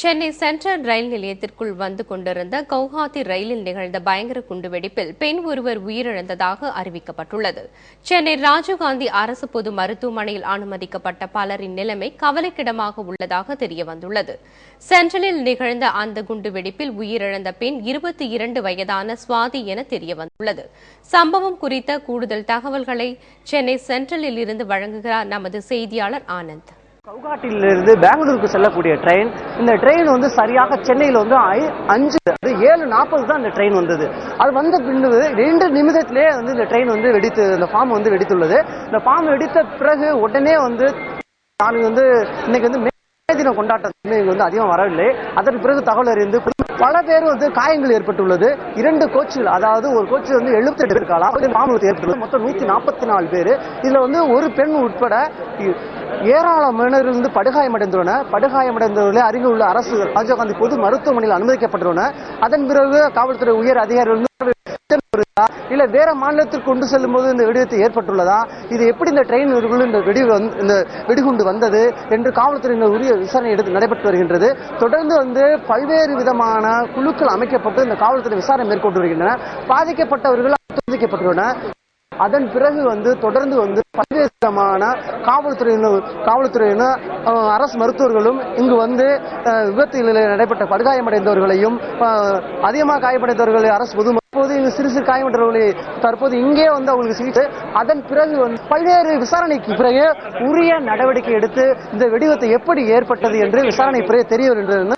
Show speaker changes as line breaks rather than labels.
Chennai central ரயில் நிலையத்திற்குள் வந்து கொண்டிருந்த கவுஹாத்தி ரயிலில் நிகழ்ந்த பயங்கர குண்டுவெடிப்பில் பெண் ஒருவர் உயிரிழந்ததாக அறிவிக்கப்பட்டுள்ளது. சென்னை ராஜீவ்காந்தி அரசு பொது மருத்துவமனையில் அனுமதிக்கப்பட்ட பலரின் நிலைமை கவலைக்கிடமாக உள்ளதாக தெரியவந்துள்ளது. சென்ட்ரலில் நிகழ்ந்த அந்த குண்டுவெடிப்பில் உயிரிழந்த பெண் இருபத்தி இரண்டு வயதான சுவாதி என தெரியவந்துள்ளது. சம்பவம் குறித்த கூடுதல் தகவல்களை சென்னை சென்ட்ரலில் இருந்து வழங்குகிறார் நமது செய்தியாளர் ஆனந்த்.
கவுகாட்டிலிருந்து பெங்களூருக்கு செல்லக்கூடிய ட்ரெயின் இந்த ட்ரெயின் வந்து சரியாக சென்னையில் வந்து ஐ- அஞ்சு அது ஏழு நாற்பது தான் இந்த ட்ரெயின் வந்தது. அது வந்த பின்பு ரெண்டு நிமிடத்திலே வந்து இந்த ட்ரெயின் வந்து வெடித்து இந்த ஃபார்ம் வந்து வெடித்துள்ளது. இந்த ஃபார்ம் வெடித்த பிறகு உடனே வந்து நாளைக்கு வந்து இன்னைக்கு வந்து மே தின கொண்டாட்டம் வந்து இங்க வந்து அதிகம் வரவில்லை. அதற்கு பிறகு தகவல் அறிந்து பல பேர் வந்து காயங்கள் ஏற்பட்டுள்ளது. இரண்டு கோச்சுகள் அதாவது ஒரு கோச்சு வந்து 78 பேர் காலம் மாமூலத்தை ஏற்பட்டுள்ளது. மொத்தம் நூத்தி நாற்பத்தி நாலு பேர். இதுல வந்து ஒரு பெண் உட்பட இ- ஏராளமானவர்கள் வந்து படுகாயமடைந்துள்ளனர் படுகாயமடைந்தவர்களே அருகில் உள்ள அரசு ராஜீவ்காந்தி பொது மருத்துவமனையில் அனுமதிக்கப்பட்டுள்ளனர் அதன் பிறகு காவல்துறை உயர் அதிகாரிகள் வந்து இல்ல வேற மாநிலத்திற்கு கொண்டு செல்லும் போது இந்த வெடிவித்து ஏற்பட்டுள்ளதா? இது எப்படி இந்த ட்ரெயின் இந்த வெடி இந்த வெடிகுண்டு வந்தது என்று காவல்துறையினர் உரிய விசாரணை எடுத்து நடைபெற்று வருகின்றது. தொடர்ந்து வந்து பல்வேறு விதமான குழுக்கள் அமைக்கப்பட்டு இந்த காவல்துறை விசாரணை மேற்கொண்டு வருகின்றன. பாதிக்கப்பட்டவர்கள் துண்டிக்கப்பட்டுள்ளன அதன் பிறகு வந்து தொடர்ந்து வந்து பல்வேறு விதமான காவல்துறையினர் காவல்துறையினர் அரசு மருத்துவர்களும் இங்கு வந்து அஹ், விபத்தில் நடைபெற்ற படுகாயமடைந்தவர்களையும் அதிகமாக காயமடைந்தவர்களை அரசு பொது தற்போது இங்கு சிறு சிறு காயமற்றவர்களை தற்போது இங்கே வந்து அவங்களுக்கு சிகிச்சை அதன் பிறகு வந்து பல்வேறு விசாரணைக்கு பிறகு உரிய நடவடிக்கை எடுத்து இந்த வெடிவத்தை எப்படி ஏற்பட்டது என்று விசாரணை பிறகு தெரிய வருகின்றது